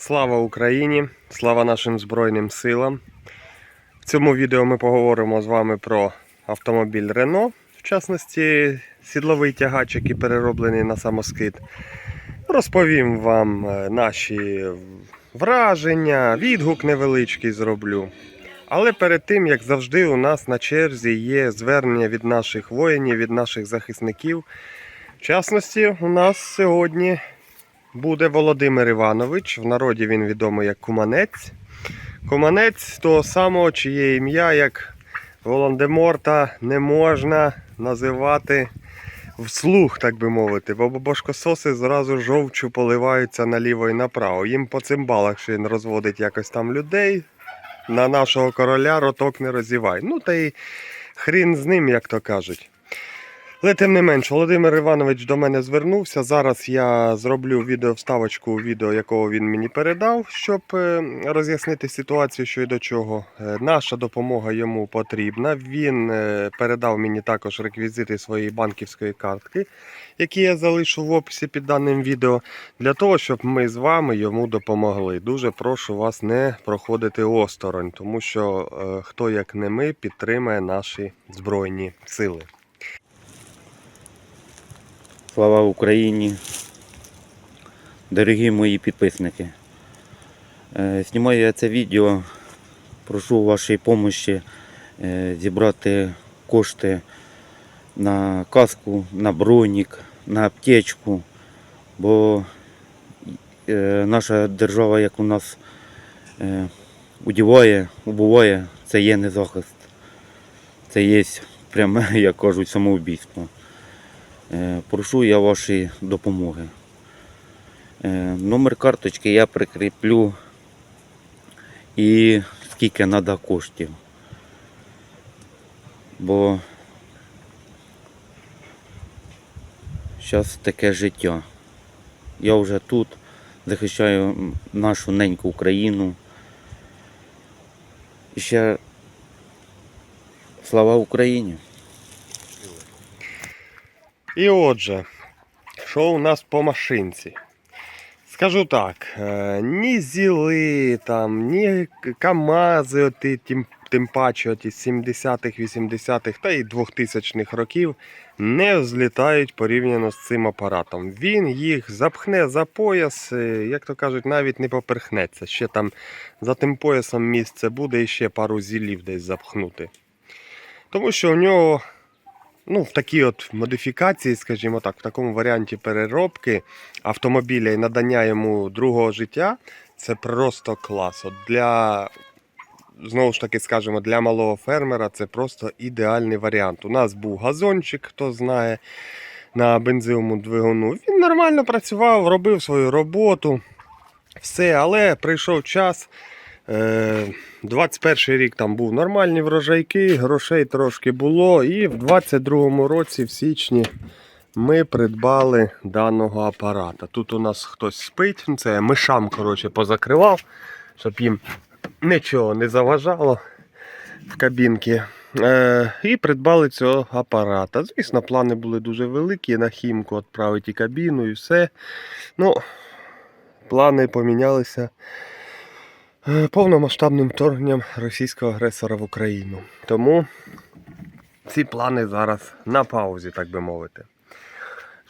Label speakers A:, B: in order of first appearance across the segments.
A: Слава Україні! Слава нашим Збройним силам! В цьому відео ми поговоримо з вами про автомобіль Renault, в частності сідловий тягач, який перероблений на самоскид. Розповім вам е, наші враження, відгук невеличкий зроблю. Але перед тим, як завжди, у нас на черзі є звернення від наших воїнів, від наших захисників. В частності, у нас сьогодні буде Володимир Іванович. В народі він відомий як Куманець. Куманець того самого, чиє ім'я, як Волан-де-Морта, не можна називати вслух, так би мовити, бо бошкососи зразу жовчу поливаються наліво і направо. Їм по цимбалах, що він розводить якось там людей. На нашого короля роток не розівай. Ну та й хрін з ним, як то кажуть. Але тим не менш, Володимир Іванович до мене звернувся. Зараз я зроблю відео вставочку відео, якого він мені передав, щоб е, роз'яснити ситуацію, що й до чого. Е, Наша допомога йому потрібна. Він е, передав мені також реквізити своєї банківської картки, які я залишу в описі під даним відео, для того, щоб ми з вами йому допомогли. Дуже прошу вас не проходити осторонь, тому що хто як не ми підтримає наші збройні сили.
B: Слава Україні! Дорогі мої підписники. Е, Знімаю я це відео. Прошу вашої допомоги зібрати кошти на каску, на бронік, на аптечку. Бо е, наша держава, як у нас е, удіває, убуває, це є не захист. Це є пряме, як кажуть, самоубійство. Е, Прошу я вашої допомоги. Е, Номер карточки я прикріплю і скільки треба коштів. Бо зараз таке життя. Я вже тут захищаю нашу неньку Україну. І ще слава Україні!
A: І отже, що у нас по машинці? Скажу так, е, ні зіли, там, ні КАМАЗи, оті, тим, тим паче оті 70-х, 80-х та й 2000-х років не взлітають порівняно з цим апаратом. Він їх запхне за пояс, е, як то кажуть, навіть не поперхнеться. Ще там за тим поясом місце буде і ще пару зілів десь запхнути. Тому що у нього ну, в такій от модифікації, скажімо так, в такому варіанті переробки автомобіля і надання йому другого життя, це просто клас. От для, знову ж таки, скажімо, для малого фермера це просто ідеальний варіант. У нас був газончик, хто знає, на бензиновому двигуну. Він нормально працював, робив свою роботу. Все, але прийшов час. Е, 21 рік там був нормальні врожайки, грошей трошки було. І в 22 році, в січні, ми придбали даного апарата. Тут у нас хтось спить, це мишам коротше, позакривав, щоб їм нічого не заважало в кабінці. Е, і придбали цього апарата. Звісно, плани були дуже великі на хімку відправити і кабіну і все. Ну, плани помінялися е, повномасштабним вторгненням російського агресора в Україну. Тому ці плани зараз на паузі, так би мовити.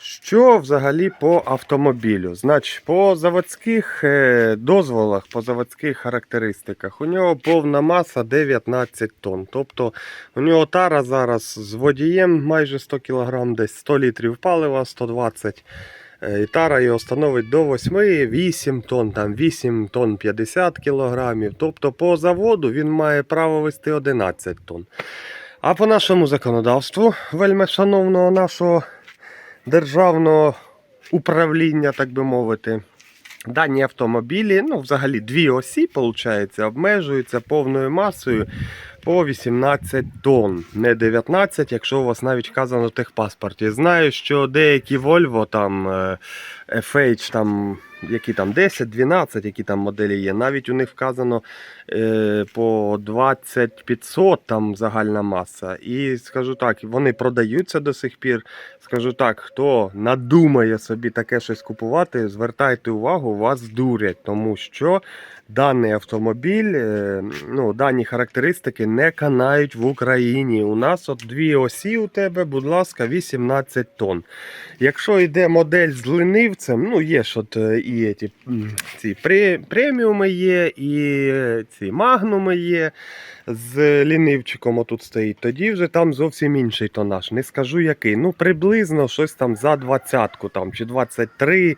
A: Що взагалі по автомобілю? Значить, по заводських е, дозволах, по заводських характеристиках, у нього повна маса 19 тонн. Тобто у нього тара зараз з водієм майже 100 кг, десь 100 літрів палива, 120 Е, І тара його становить до 8, 8 тонн, там 8 тонн 50 кілограмів. Тобто по заводу він має право вести 11 тонн. А по нашому законодавству, вельми шановного нашого державного управління, так би мовити, дані автомобілі, ну, взагалі дві осі, виходить, обмежуються повною масою по 18 тонн, не 19, якщо у вас навіть вказано в техпаспорті. Знаю, що деякі Volvo там е, FH, там, які там 10, 12, які там моделі є. Навіть у них вказано е, по 20 500 там загальна маса. І скажу так, вони продаються до сих пір. Скажу так, хто надумає собі таке щось купувати, звертайте увагу, вас дурять, тому що даний автомобіль, е, ну, дані характеристики не канають в Україні. У нас от дві осі у тебе, будь ласка, 18 тонн. Якщо йде модель з ленивцем, ну є ж от е, і ці, ці преміуми є, і е, ці магнуми є. З лінивчиком отут стоїть, тоді вже там зовсім інший тонаж. Не скажу який. Ну, приблизно щось там за двадцятку там, чи 23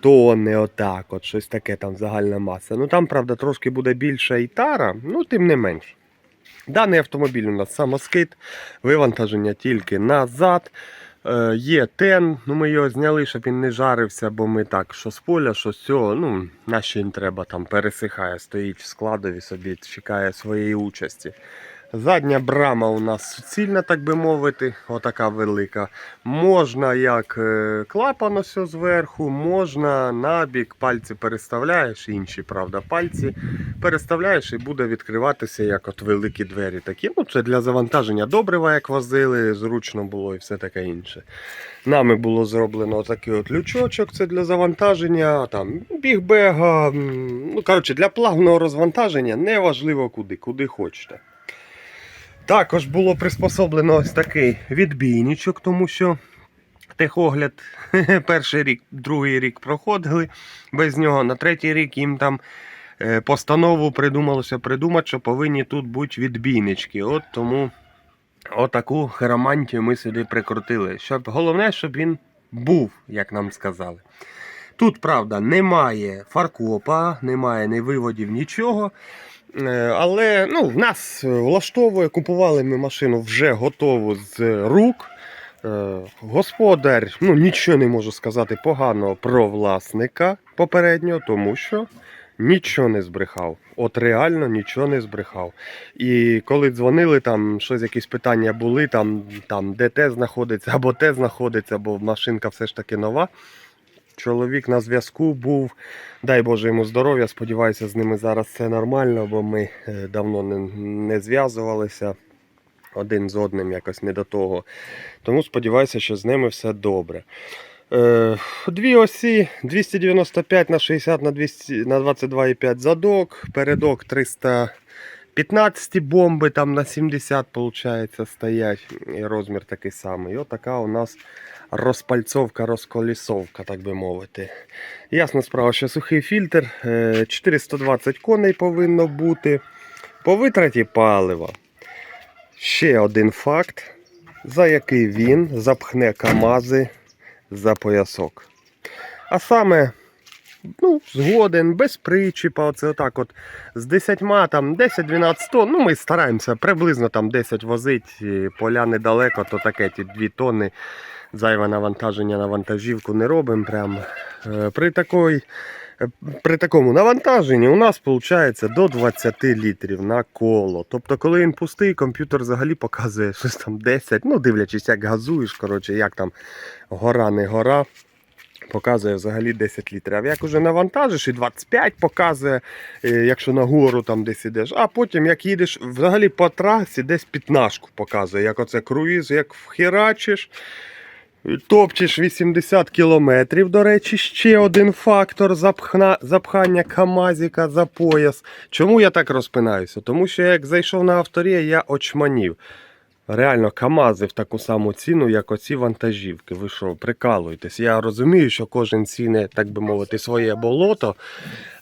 A: тонни, отак, от щось таке там загальна маса. Ну там, правда, трошки буде більша і тара, ну тим не менш. Даний автомобіль у нас самоскид, вивантаження тільки назад. Е, є тен, ну ми його зняли, щоб він не жарився, бо ми так, що з поля, що з цього, ну, наші їм треба там пересихає, стоїть в складові собі, чекає своєї участі. Задня брама у нас суцільна, так би мовити, отака велика. Можна як е, клапан ось зверху, можна набік, пальці переставляєш, інші, правда, пальці переставляєш і буде відкриватися як от великі двері. Такі. Ну, це для завантаження добрива, як возили, зручно було і все таке інше. Нами було зроблено такий от лючочок, це для завантаження, там бігбега. Ну, коротше, для плавного розвантаження неважливо куди, куди хочете. Також було приспособлено ось такий відбійничок, тому що техогляд перший рік, другий рік проходили без нього. На третій рік їм там е, постанову придумалося придумати, що повинні тут бути відбійнички. От тому отаку херомантію ми сюди прикрутили. Щоб, головне, щоб він був, як нам сказали. Тут, правда, немає фаркопа, немає ні виводів, нічого. Е, Але ну, нас влаштовує, купували ми машину вже готову з рук. Е, Господар, ну нічого не можу сказати поганого про власника попереднього, тому що нічого не збрехав. От реально нічого не збрехав. І коли дзвонили, там щось якісь питання були, там, там де те знаходиться, або те знаходиться, бо машинка все ж таки нова. Чоловік на зв'язку був. Дай Боже йому здоров'я. Сподіваюся, з ними зараз все нормально, бо ми е, давно не, не зв'язувалися один з одним якось не до того. Тому сподіваюся, що з ними все добре. Е, Дві осі 295 на 60 на 200 на 22,5 задок, передок 315 бомби там на 70 виходить, стоять. І розмір такий самий. І отака у нас розпальцовка, розколісовка, так би мовити. Ясна справа, що сухий фільтр, е, 420 коней повинно бути. По витраті палива. Ще один факт, за який він запхне КАМАЗи за поясок. А саме, ну, згоден, без причіпа, оце отак от з 10 там 10-12 тонн, ну ми стараємося приблизно там 10 возить, поля недалеко, то таке ті 2 тонни зайве навантаження на вантажівку не робимо. Прям. Е, При, такої, е, при такому навантаженні у нас виходить до 20 літрів на коло. Тобто, коли він пустий, комп'ютер взагалі показує щось там 10, ну дивлячись, як газуєш, коротше, як там гора не гора. Показує взагалі 10 літрів. А як уже навантажиш, і 25 показує, е, якщо на гору там десь ідеш. А потім, як їдеш взагалі по трасі, десь 15 показує, як оце круїз, як вхерачиш. Топчеш 80 кілометрів, до речі, ще один фактор запхна, запхання Камазіка за пояс. Чому я так розпинаюся? Тому що як зайшов на авторія, я очманів. Реально, Камази в таку саму ціну, як оці вантажівки. Ви що, прикалуєтесь? Я розумію, що кожен ціни, так би мовити, своє болото.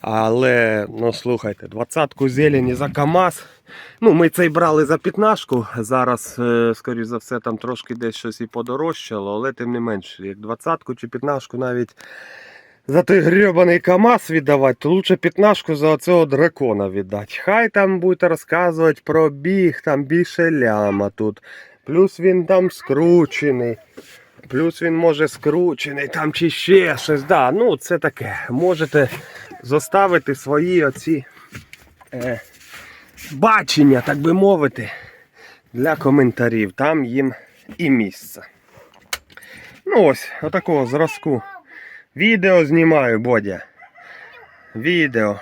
A: Але, ну слухайте, двадцятку зелені за КАМАЗ. Ну, ми цей брали за п'ятнашку. Зараз, е, скоріш за все, там трошки десь щось і подорожчало, але тим не менше, як двадцятку чи п'ятнашку навіть за той гребаний КАМАЗ віддавати, то лучше п'ятнашку за оцього дракона віддати. Хай там будете розказувати про біг, там більше ляма тут. Плюс він там скручений. Плюс він може скручений, там чи ще щось. Да, ну це таке. Можете зоставити свої оці е, бачення, так би мовити, для коментарів. Там їм і місце. Ну ось, отакого зразку Відео знімаю, Бодя. Відео.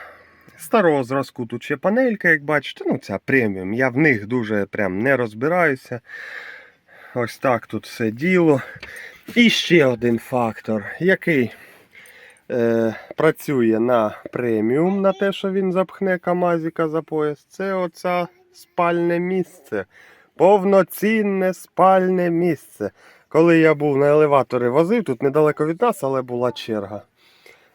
A: Старого зразку тут ще панелька, як бачите, ну ця преміум. Я в них дуже прям не розбираюся. Ось так тут все діло. І ще один фактор, який е, працює на преміум, на те, що він запхне Камазіка за пояс, це оце спальне місце. Повноцінне спальне місце. Коли я був на елеваторі возив, тут недалеко від нас, але була черга.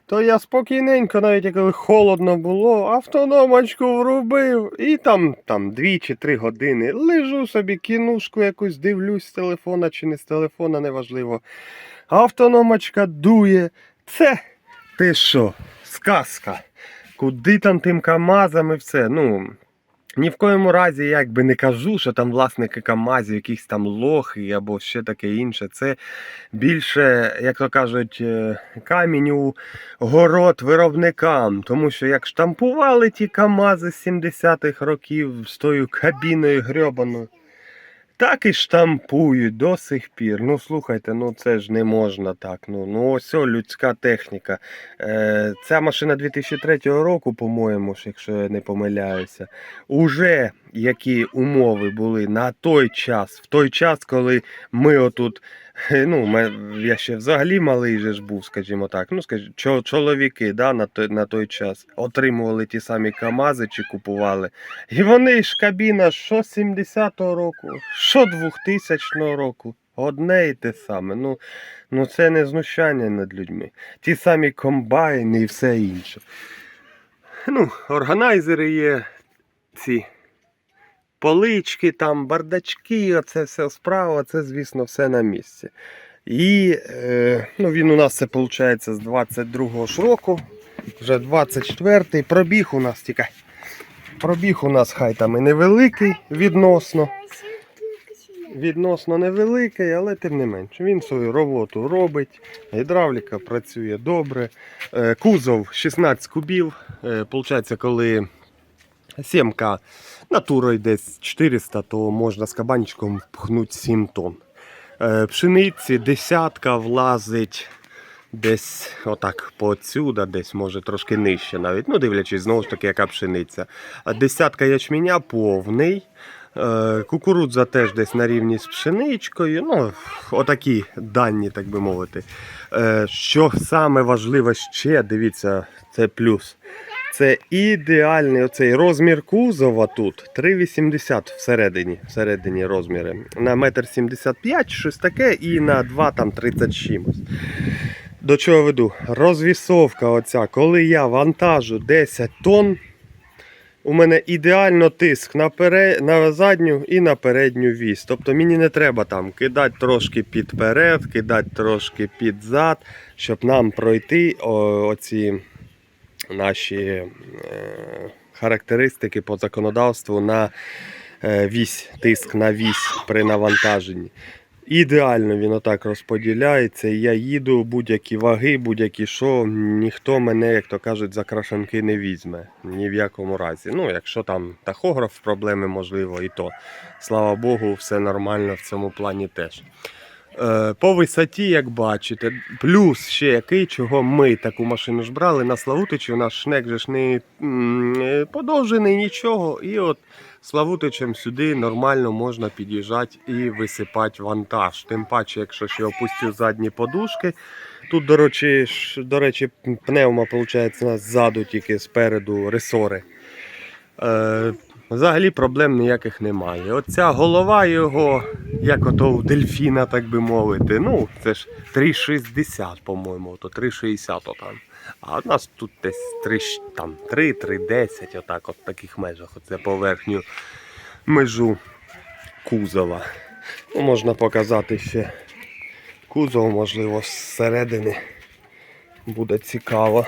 A: То я спокійненько, навіть коли холодно було, автономочку врубив і там, там 2 чи 3 години лежу собі, кінушку якусь дивлюсь з телефона чи не з телефона, неважливо. Автономочка дує. Це ти що? Сказка. Куди там тим КАМАЗам і все. Ну, ні в коєму разі я якби не кажу, що там власники КАМАЗів, якісь там лохи або ще таке інше. Це більше, як то кажуть, е, камінь у город виробникам. Тому що як штампували ті КАМАЗи з 70-х років з тою кабіною грьобаною, так і штампують до сих пір. Ну слухайте, ну це ж не можна так. Ну, ну ось людська техніка. Е, ця машина 2003 року, по-моєму, ж, якщо я не помиляюся. Уже які умови були на той час, в той час, коли ми отут. Ну, я ще взагалі малий же ж був, скажімо так. Ну, скажімо, чоловіки да, на, той, на той час отримували ті самі КАМАЗи чи купували. І вони ж кабіна що 70-го року, що 2000 року. Одне і те саме. Ну, ну це не знущання над людьми. Ті самі комбайни і все інше. Ну, органайзери є, ці полички, там, бардачки, оце все справа, це, звісно, все на місці. І е, ну, він у нас це виходить з 22-го ж року, вже 24-й. Пробіг у нас тільки. Пробіг у нас хай там і невеликий відносно. Відносно невеликий, але тим не менше. Він свою роботу робить. Гідравліка працює добре. Е, Кузов 16 кубів. Е, Получається, коли сімка натурою десь 400, то можна з кабанчиком пхнути 7 тонн. Е, Пшениці десятка влазить десь отак поцюда, десь може трошки нижче навіть. Ну, дивлячись, знову ж таки, яка пшениця. Десятка ячменя повний. Е, Кукурудза теж десь на рівні з пшеничкою. Ну, отакі дані, так би мовити. Е, Що саме важливе ще, дивіться, це плюс. Це ідеальний оцей розмір кузова тут 3,80 всередині, всередині розміри. На 1,75 м щось таке і на 2 там 30 чимось. До чого веду? Розвісовка оця, коли я вантажу 10 тонн, у мене ідеально тиск на, пере... на задню і на передню вісь. Тобто мені не треба там кидати трошки підперед, кидати трошки під зад, щоб нам пройти оці наші е, характеристики по законодавству на е, вісь, тиск на вісь при навантаженні. Ідеально він отак розподіляється. Я їду будь-які ваги, будь-які що, ніхто мене, як то кажуть, за крашанки не візьме. Ні в якому разі. Ну, якщо там тахограф, проблеми можливо, і то. Слава Богу, все нормально в цьому плані теж. Е, По висоті, як бачите, плюс ще який, чого ми таку машину ж брали на Славутичі, у нас шнек же ж не е, подовжений нічого. І от Славутичем сюди нормально можна під'їжджати і висипати вантаж. Тим паче, якщо ще опустю задні подушки. Тут, до речі, до речі пневма виходить, ззаду, тільки спереду ресори. Взагалі проблем ніяких немає. Оця голова його, як ото у дельфіна, так би мовити. Ну, це ж 3,60, по-моєму, то 3,60 там. А у нас тут десь 3, там, 3, 3,10, отак, от в таких межах. Оце по верхню межу кузова. Ну, можна показати ще кузов, можливо, зсередини. Буде цікаво.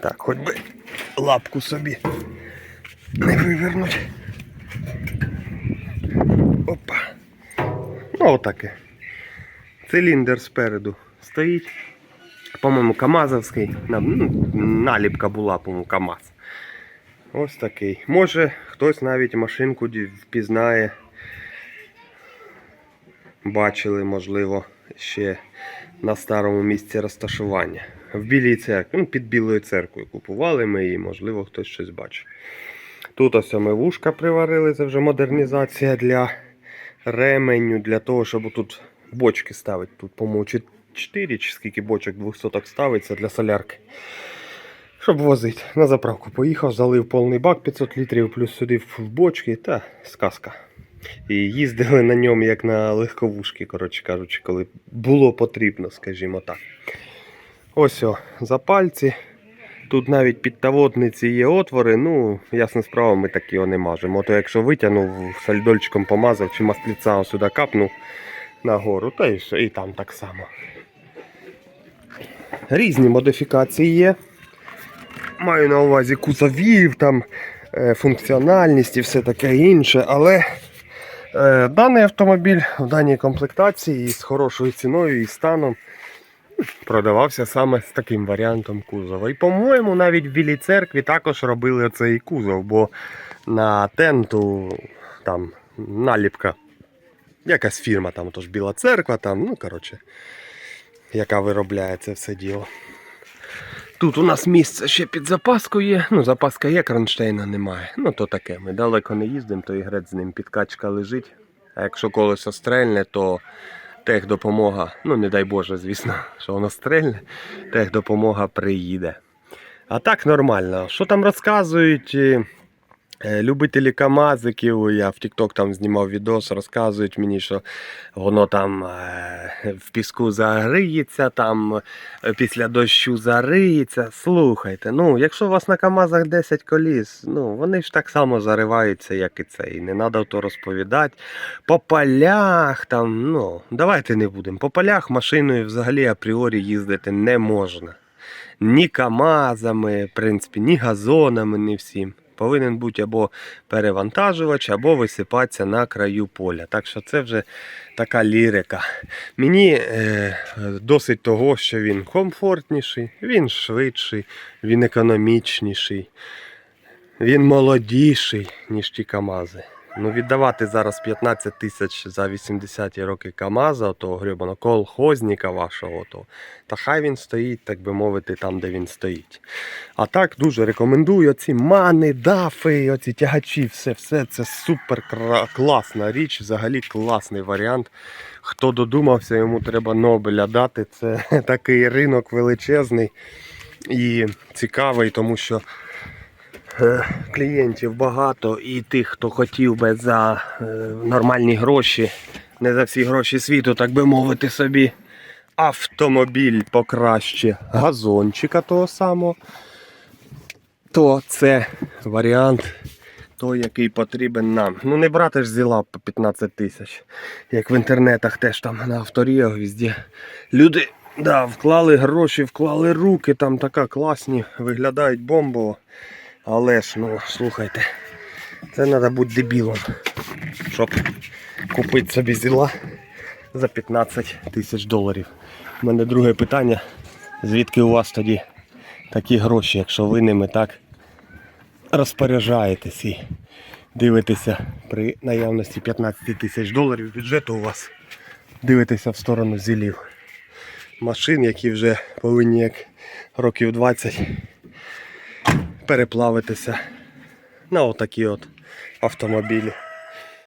A: Так, хоч би лапку собі не вивернуть. Опа. Ну, отаке. Циліндр спереду стоїть. По-моєму, Камазовський. Ну, Наліпка була, по-моєму, Камаз. Ось такий. Може, хтось навіть машинку впізнає. Бачили, можливо, ще на старому місці розташування. В Білій церкві, ну, під Білою церквою купували ми її, можливо, хтось щось бачив. Тут ось ми вушка приварили, це вже модернізація для ременю, для того, щоб тут бочки ставити. Тут, по-моєму, 4 чи скільки бочок 200 ставиться для солярки. Щоб возити. На заправку поїхав, залив повний бак 500 літрів, плюс сюди в бочки та сказка. І їздили на ньому як на легковушки, коротше кажучи, коли було потрібно, скажімо так. Ось о, запальці. Тут навіть під тавотниці є отвори, ну, ясна справа, ми так його не мажемо. То якщо витягнув, сальдольчиком помазав чи масліця сюди капнув нагору, та і, і там так само. Різні модифікації є. Маю на увазі кузовів, там, е, функціональність і все таке інше, але е, даний автомобіль в даній комплектації з хорошою ціною і станом продавався саме з таким варіантом кузова. І, по-моєму, навіть в Білій церкві також робили цей кузов, бо на тенту там наліпка. Якась фірма, там тож Біла церква, там, ну коротше, яка виробляє це все діло. Тут у нас місце ще під запаску є. Ну, запаска є, кронштейна немає. Ну то таке. Ми далеко не їздимо, то і грець з ним підкачка лежить. А якщо колесо стрельне, то техдопомога, ну не дай Боже, звісно, що воно стрельне, техдопомога приїде. А так нормально. Що там розказують? Е, Любителі камазиків, я в TikTok там знімав відос, розказують мені, що воно там е, в піску загриється, там е, після дощу зариється. Слухайте, ну, якщо у вас на КАМАЗах 10 коліс, ну вони ж так само зариваються, як і це. І не треба то розповідати. По полях там, ну, давайте не будемо. По полях машиною взагалі апріорі їздити не можна. Ні КАМАЗами, в принципі, ні газонами, ні всім. Повинен бути або перевантажувач, або висипатися на краю поля. Так що це вже така лірика. Мені е, досить того, що він комфортніший, він швидший, він економічніший, він молодіший, ніж ті КАМАЗи. Ну, віддавати зараз 15 тисяч за 80-ті роки КАМАЗа, того гребаного колхозника вашого, то, та хай він стоїть, так би мовити, там, де він стоїть. А так дуже рекомендую ці мани, дафи, оці тягачі, все, все це супер класна річ, взагалі класний варіант. Хто додумався, йому треба Нобеля дати. Це такий ринок величезний і цікавий, тому що клієнтів багато і тих, хто хотів би за е, нормальні гроші, не за всі гроші світу, так би мовити собі. Автомобіль покраще газончика того самого, то це варіант той, який потрібен нам. Ну не брати ж зіла по 15 тисяч, як в інтернетах теж там на авторіях везде. Люди да, вклали гроші, вклали руки, там така класні, виглядають бомбово. Але ж, ну, слухайте, це треба бути дебілом, щоб купити собі зіла за 15 тисяч доларів. У мене друге питання. Звідки у вас тоді такі гроші, якщо ви ними так розпоряджаєтесь і дивитеся при наявності 15 тисяч доларів бюджету у вас, дивитеся в сторону зілів. Машин, які вже повинні як років 20 переплавитися на отакі от автомобілі.